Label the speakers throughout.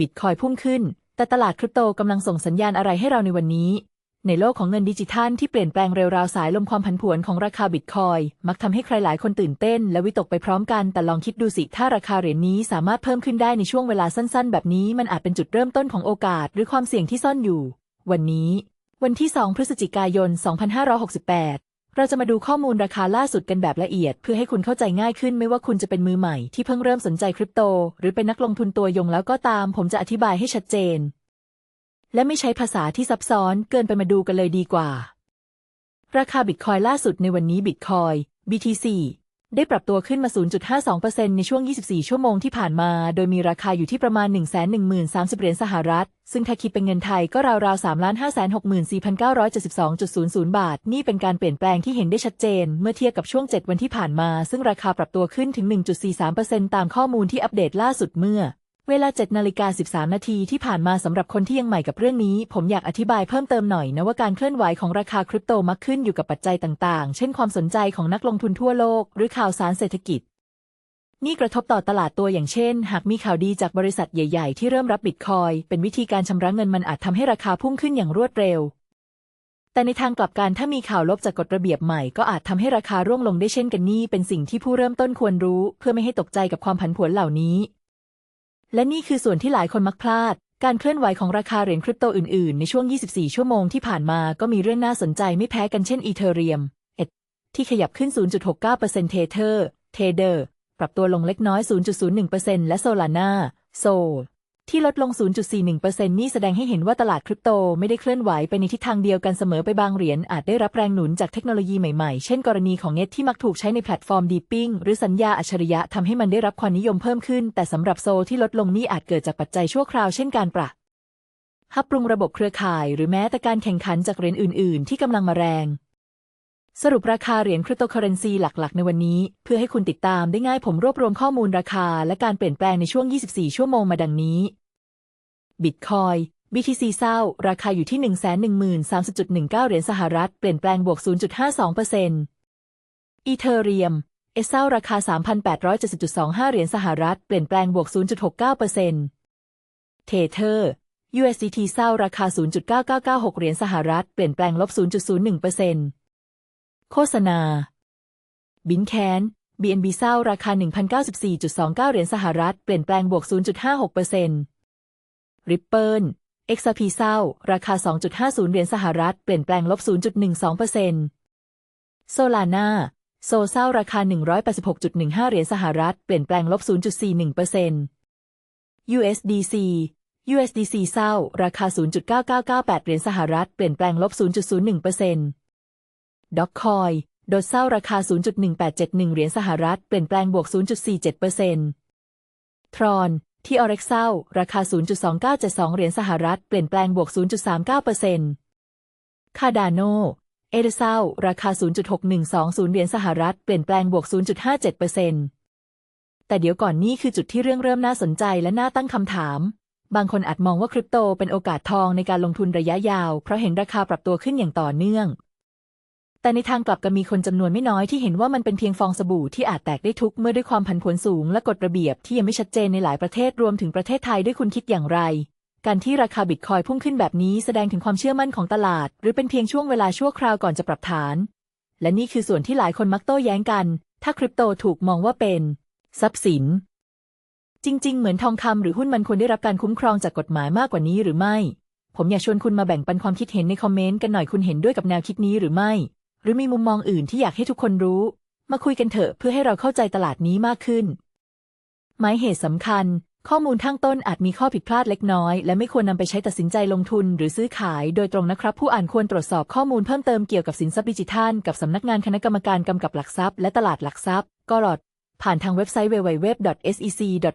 Speaker 1: บิตคอยพุ่งขึ้น แต่ตลาดคริปโตกำลังส่งสัญญาณอะไรให้เราในวันนี้ ในโลกของเงินดิจิทัลที่เปลี่ยนแปลงเร็วราวสายลมความผันผวนของราคาบิตคอยมักทำให้ใครหลายคนตื่นเต้น และวิตกไปพร้อมกัน แต่ลองคิดดูสิ ถ้าราคาเหรียญนี้สามารถเพิ่มขึ้นได้ในช่วงเวลาสั้น ๆ แบบนี้มันอาจเป็นจุดเริ่มต้นของโอกาส หรือความเสี่ยงที่ซ่อนอยู่ วันนี้ วันที่ 2 พฤศจิกายน 2568 เราจะมาดูข้อมูลราคาล่าสุดกันแบบละเอียด เพื่อให้คุณเข้าใจง่ายขึ้นไม่ว่าคุณจะเป็นมือใหม่ที่เพิ่งเริ่มสนใจคริปโต หรือเป็นนักลงทุนตัวยงแล้วก็ตาม ผมจะอธิบายให้ชัดเจน และไม่ใช้ภาษาที่ซับซ้อนเกินไปมาดูกันเลยดีกว่า ราคาบิตคอยล่าสุดในวันนี้บิตคอย BTC ได้ปรับตัวขึ้นมา 0.52%ในช่วง 24 ชั่วโมงที่ผ่านมา โดยมีราคาอยู่ที่ประมาณ 110,030 เหรียญสหรัฐ ซึ่งถ้าคิดเป็นเงินไทยก็ราวๆ 3,564,972.00 บาท นี่เป็นการเปลี่ยนแปลงที่เห็นได้ชัดเจน เมื่อเทียบกับช่วง 7 วันที่ผ่านมา ซึ่งราคาปรับตัวขึ้นถึง 1.43%ตามข้อมูลที่อัปเดตล่าสุดเมื่อ เวลา7นาฬิกา13 นาทีที่ผ่านมาสำหรับคนที่ยังใหม่กับเรื่องนี้ ผมอยากอธิบายเพิ่มเติมหน่อยนะว่าการเคลื่อนไหวของราคาคริปโตมักขึ้นอยู่กับปัจจัยต่างๆ เช่นความสนใจของนักลงทุนทั่วโลก หรือข่าวสารเศรษฐกิจ นี่กระทบต่อตลาดตัวอย่างเช่น หากมีข่าวดีจากบริษัทใหญ่ ๆ ที่เริ่มรับบิตคอยเป็นวิธีการชำระเงินมันอาจทำให้ราคาพุ่งขึ้นอย่างรวดเร็ว แต่ในทางกลับกันถ้ามีข่าวลบจากกฎระเบียบใหม่ก็อาจทำให้ราคาร่วงลงได้เช่นกันนี่เป็นสิ่งที่ผู้เริ่มต้นควรรู้ เพื่อไม่ให้ตกใจกับความผันผวนเหล่านี้ และนี่คือส่วนที่หลายคนมักพลาด การเคลื่อนไหวของราคาเหรียญคริปโตอื่นๆ ในช่วง 24 ชั่วโมงที่ผ่านมาก็มีเรื่องน่าสนใจไม่แพ้กันเช่นอีเธอเรียมเอที่ขยับขึ้น 0.69%เทเทอร์ เทเดอร์ ปรับตัวลงเล็กน้อย 0.01%และโซลาร่าโซ ที่ลดลง 0.41%นี่แสดงให้เห็นว่าตลาดคริปโตไม่ได้เคลื่อนไหวไปในทิศทางเดียวกันเสมอไปบางเหรียญอาจได้รับแรงหนุนจากเทคโนโลยีใหม่ๆ เช่นกรณีของเน็ตที่มักถูกใช้ในแพลตฟอร์มดีปิ้งหรือสัญญาอัจฉริยะทำให้มันได้รับความนิยมเพิ่มขึ้น แต่สำหรับโซที่ลดลงนี่อาจเกิดจากปัจจัยชั่วคราวเช่นการปรับฮับปรุงระบบเครือข่าย หรือแม้แต่การแข่งขันจากเหรียญอื่น ๆ ที่กำลังมาแรง สรุปราคาเหรียญคริปโตเคอเรนซีหลักๆ ในวันนี้ เพื่อให้คุณติดตามได้ง่ายผมรวบรวมข้อมูลราคา และการเปลี่ยนแปลงในช่วง 24 ชั่วโมงมาดังนี้บิตคอย BTC เศร้า ราคาอยู่ที่ 113.19 เหรียญสหรัฐ เปลี่ยนแปลงบวก 0.52%อีเธอเรียมเอเซาราคา 3,870.25 เหรียญสหรัฐ เปลี่ยนแปลงบวก 0.69%เทเธอร์ USDT เศร้าราคา 0.9996 เหรียญสหรัฐ เปลี่ยนแปลงลบ 0.01% โฆษณา บินแคน BNB เศร้าราคา 1,094.29 เหรียญสหรัฐ เปลี่ยนแปลงบวก 0.56%ริปเปิล XRP เศร้าราคา 2.50 เหรียญสหรัฐ เปลี่ยนแปลงลบ 0.12%โซลาร่าโซเศร้าราคา 186.15 เหรียญสหรัฐ เปลี่ยนแปลงลบ 0.41% USDC USDC เศร้าราคา 0.9998 เหรียญสหรัฐ เปลี่ยนแปลงลบ 0.01% ด็อกคอยโดดเศร้าราคา 0.1871 เหรียญสหรัฐ เปลี่ยนแปลงบวก 0.47%ทรอน ที่ออเร็กเศร้าราคา 0.2972 เหรียญสหรัฐ เปลี่ยนแปลงบวก 0.39%คาดาโน เอเดเซาราคา 0.6120 เหรียญสหรัฐ เปลี่ยนแปลงบวก 0.57%แต่เดี๋ยวก่อนนี่คือจุดที่เรื่องเริ่มน่าสนใจและน่าตั้งคำถาม บางคนอาจมองว่าคริปโตเป็นโอกาสทองในการลงทุนระยะยาว เพราะเห็นราคาปรับตัวขึ้นอย่างต่อเนื่อง แต่ในทางกลับกันมีคนจำนวนไม่น้อยที่เห็นว่ามันเป็นเพียงฟองสบู่ที่อาจแตกได้ทุกเมื่อด้วยความผันผวนสูงและกฎระเบียบที่ยังไม่ชัดเจนในหลายประเทศรวมถึงประเทศไทยด้วยคุณคิดอย่างไร การที่ราคาบิตคอยพุ่งขึ้นแบบนี้แสดงถึงความเชื่อมั่นของตลาด หรือเป็นเพียงช่วงเวลาชั่วคราวก่อนจะปรับฐาน และนี่คือส่วนที่หลายคนมักโต้แย้งกัน ถ้าคริปโตถูกมองว่าเป็น ทรัพย์สิน จริง ๆ เหมือนทองคำหรือหุ้นมันควรได้รับการคุ้มครองจากกฎหมายมากกว่านี้หรือไม่ ผมอยากชวนคุณมาแบ่งปันความคิดเห็นในคอมเมนต์กันหน่อยคุณเห็นด้วยกับแนวคิดนี้หรือไม่ รือมีมุมมองอื่นที่อยากให้ทุกคนรู้ มาคุยกันเถอะเพื่อให้เราเข้าใจตลาดนี้มากขึ้น หมายเหตุสำคัญ ข้อมูลทั้งต้นอาจมีข้อผิดพลาดเล็กน้อย และไม่ควรนำไปใช้ตัดสินใจลงทุนหรือซื้อขายโดยตรงนะครับ ผู้อ่านควรตรวจสอบข้อมูลเพิ่มเติมเกี่ยวกับสินทรัพย์ดิจิทัลกับสำนักงานคณะกรรมการกำกับหลักทรัพย์และตลาดหลักทรัพย์กรอดผ่านทางเว็บไซต์ www.sec.or.th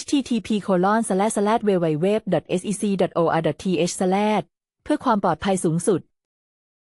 Speaker 1: http colon slash slash www.sec.or.th เพื่อความปลอดภัยสูงสุด